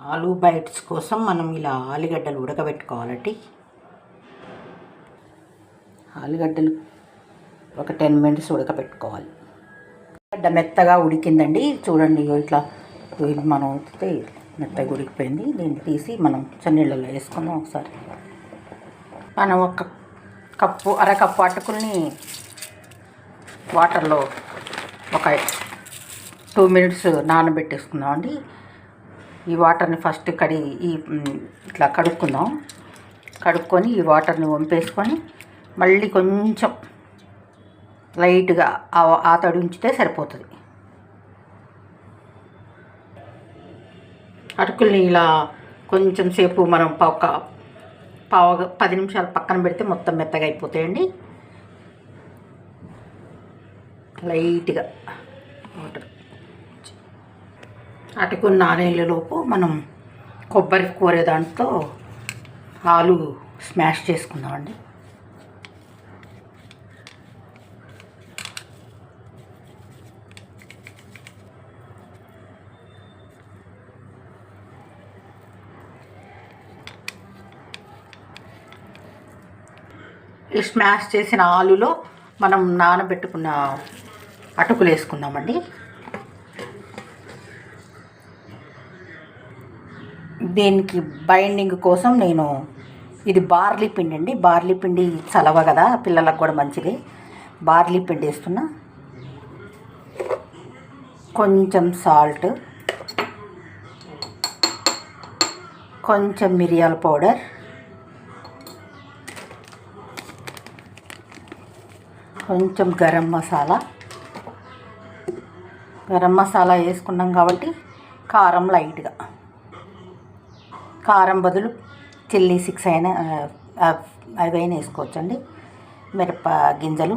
ఆలు బైట్స్ కోసం మనం ఇలా ఆలుగడ్డలు ఉడకబెట్టుకోవాలండి. ఆలుగడ్డలు ఒక టెన్ మినిట్స్ ఉడకబెట్టుకోవాలి. గడ్డ మెత్తగా ఉడికిందండి. చూడండి ఇట్లా మనం ఉడికితే మెత్తగా ఉడికిపోయింది. దీన్ని తీసి మనం చన్నీళ్ళలో వేసుకుందాం ఒకసారి. మనం ఒక కప్పు అరకప్పు అటుకుల్ని వాటర్లో ఒక టూ మినిట్స్ నానబెట్టేసుకుందామండి. ఈ వాటర్ని ఫస్ట్ కడిగి ఈ ఇట్లా కడుక్కుందాం. కడుక్కొని ఈ వాటర్ని వంపేసుకొని మళ్ళీ కొంచెం లైట్గా ఆ ఆ తడి ఉంచితే సరిపోతుంది. అటుకుల్ని ఇలా కొంచెం సేపు మనం ఒక పావు పది నిమిషాలు పక్కన పెడితే మొత్తం మెత్తగా అయిపోతాయండి. లైట్గా వాటర్. అటుకున్న నానేళ్ళలోపు మనం కొబ్బరి కూరే దాంట్లో ఆలు స్మాష్ చేసుకుందామండి. ఈ స్మాష్ చేసిన ఆలులో మనం నానబెట్టుకున్న అటుకులు వేసుకుందామండి. దీనికి బైండింగ్ కోసం నేను ఇది బార్లీ పిండి అండి. బార్లీ పిండి చలవ కదా పిల్లలకు కూడా మంచిది. బార్లీ పిండి వేస్తున్నా. కొంచెం సాల్ట్ కొంచెం మిరియాల పౌడర్ కొంచెం గరం మసాలా. గరం మసాలా వేసుకున్నాం కాబట్టి కారం లైట్గా. కారం బదులు చిల్లీ సిక్స్ అయినా ఆ, అవైనా వేసుకోవచ్చండి. మిరప గింజలు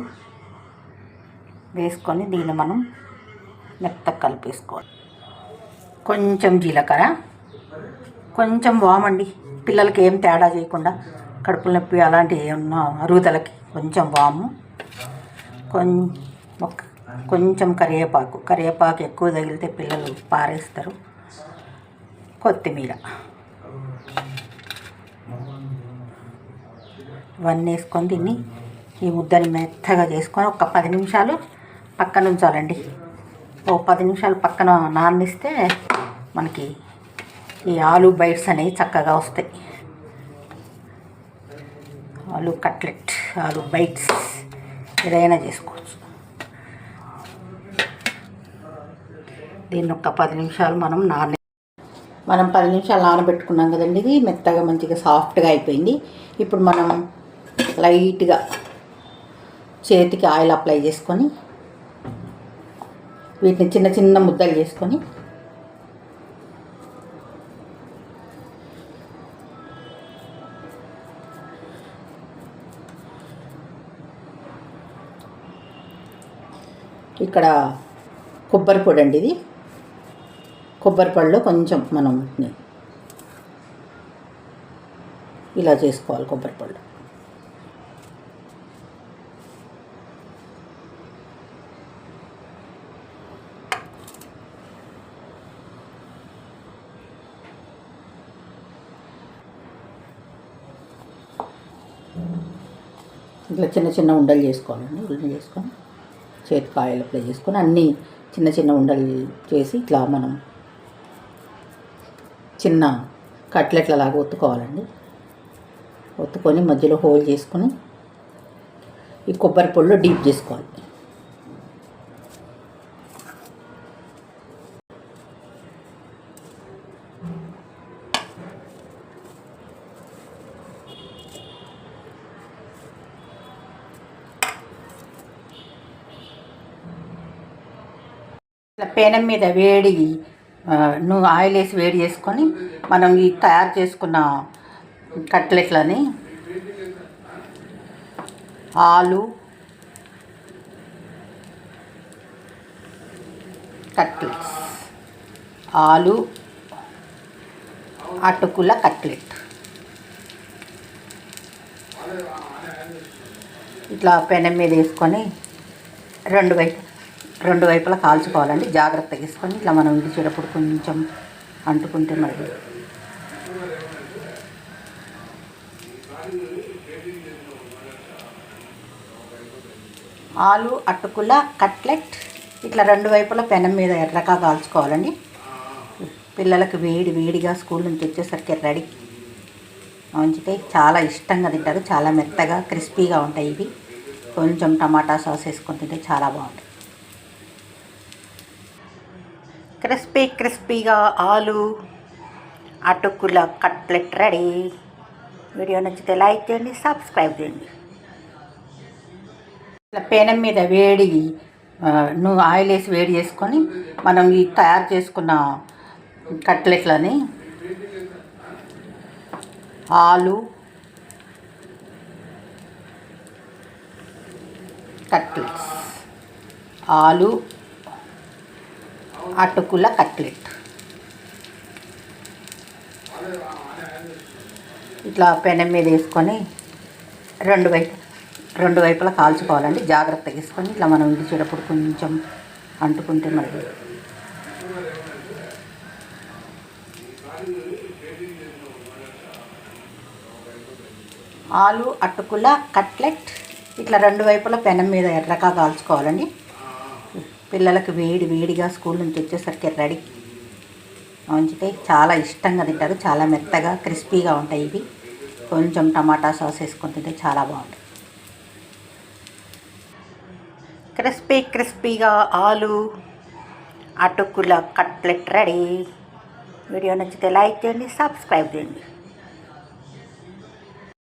వేసుకొని దీన్ని మనం మెత్తగా కలిపేసుకోవాలి. కొంచెం జీలకర్ర కొంచెం వామండి పిల్లలకి ఏం తేడా చేయకుండా కడుపుల నొప్పి అలాంటివి ఏమన్నా అరుగుదలకి కొంచెం వాము కొం ఒక కొంచెం కరివేపాకు. కరివేపాకు ఎక్కువ తగిలితే పిల్లలు పారేస్తారు. కొత్తిమీర. ఇవన్నీ వేసుకొని దీన్ని ఈ ముద్దని మెత్తగా చేసుకొని ఒక పది నిమిషాలు పక్కన ఉంచాలండి. ఓ పది నిమిషాలు పక్కన నాననిస్తే మనకి ఈ ఆలు బైట్స్ అనేవి చక్కగా వస్తాయి. ఆలు కట్లెట్ ఆలు బైట్స్ ఏదైనా చేసుకోవచ్చు. దీన్ని ఒక పది నిమిషాలు మనం నాన మనం పది నిమిషాలు నానబెట్టుకున్నాం కదండి ఇది మెత్తగా మంచిగా సాఫ్ట్గా అయిపోయింది. ఇప్పుడు మనం లైట్గా చేతికి ఆయిల్ అప్లై చేసుకొని వీటిని చిన్న చిన్న ముద్దలు చేసుకొని ఇక్కడ కొబ్బరి పొడి అండి ఇది. కొబ్బరి పొడిలో కొంచెం మనం ఇలా చేసుకోవాలి కొబ్బరి పళ్ళు. ఇట్లా చిన్న చిన్న ఉండలు చేసుకోవాలండి ఉండలు చేసుకొని చేతికాయలు ఆయిల్ అప్లై చేసుకొని అన్నీ చిన్న చిన్న ఉండలు చేసి ఇట్లా మనం చిన్న కట్లెట్ల లాగా ఒత్తుకోవాలండి. ఒత్తుకొని మధ్యలో హోల్ చేసుకొని ఈ కొబ్బరి పొడిలో డీప్ చేసుకోవాలి. పెనం పేనం మీద వేడి నువ్వు ఆయిల్ వేసి వేడి చేసుకొని మనం ఈ తయారు చేసుకున్న కట్లెట్లని ఆలు కట్లెట్స్. ఆలు అటుకుల కట్లెట్. ఇట్లా పెనం మీద వేసుకొని రెండు వైపు రెండు వైపులా కాల్చుకోవాలండి. జాగ్రత్తగా తీసుకొని ఇట్లా మనం విడిచేటప్పుడు కొంచెం అంటుకుంటే మరి. ఆలు అటుకుల కట్లెట్ ఇట్లా రెండు వైపులా పెనం మీద ఎర్రగా కాల్చుకోవాలండి. పిల్లలకు వేడి వేడిగా స్కూల్ నుంచి వచ్చేసరికి రెడీ. ఉంచితే చాలా ఇష్టంగా తింటారు. చాలా మెత్తగా క్రిస్పీగా ఉంటాయి ఇవి. కొంచెం టమాటా సాస్ వేసుకొని తింటే చాలా బాగుంటుంది. క్రిస్పీ క్రిస్పీగా ఆలు అటుకుల కట్లెట్ రెడీ. వీడియో నచ్చితే లైక్ చేయండి సబ్స్క్రైబ్ చేయండి. ఇట్లా పేనం మీద వేడి నువ్వు ఆయిల్ వేసి వేడి చేసుకొని మనం ఈ తయారు చేసుకున్న కట్లెట్లని ఆలు కట్లెట్స్. ఆలు అటుకుల కట్లెట్. ఇట్లా పెనం మీద వేసుకొని రెండు వైపు రెండు వైపులా కాల్చుకోవాలండి. జాగ్రత్తగా వేసుకొని ఇట్లా మనం ఇడిచేటప్పుడు కొంచెం అంటుకుంటే మరి. ఆలు అటుకుల కట్లెట్ ఇట్లా రెండు వైపులా పెనం మీద ఎర్రగా కాల్చుకోవాలండి. పిల్లలకు వేడి వేడిగా స్కూల్ నుంచి వచ్చేసరికి రెడీ. ఉంచితే చాలా ఇష్టంగా తింటారు చాలా మెత్తగా క్రిస్పీగా ఉంటాయి ఇవి. కొంచెం టమాటా సాస్ వేసుకొని తింటే చాలా బాగుంటాయి క్రిస్పీ క్రిస్పీగా ఆలు అటుకుల కట్లెట్ రెడీ. వీడియో నచ్చితే లైక్ చేయండి సబ్స్క్రైబ్ చేయండి.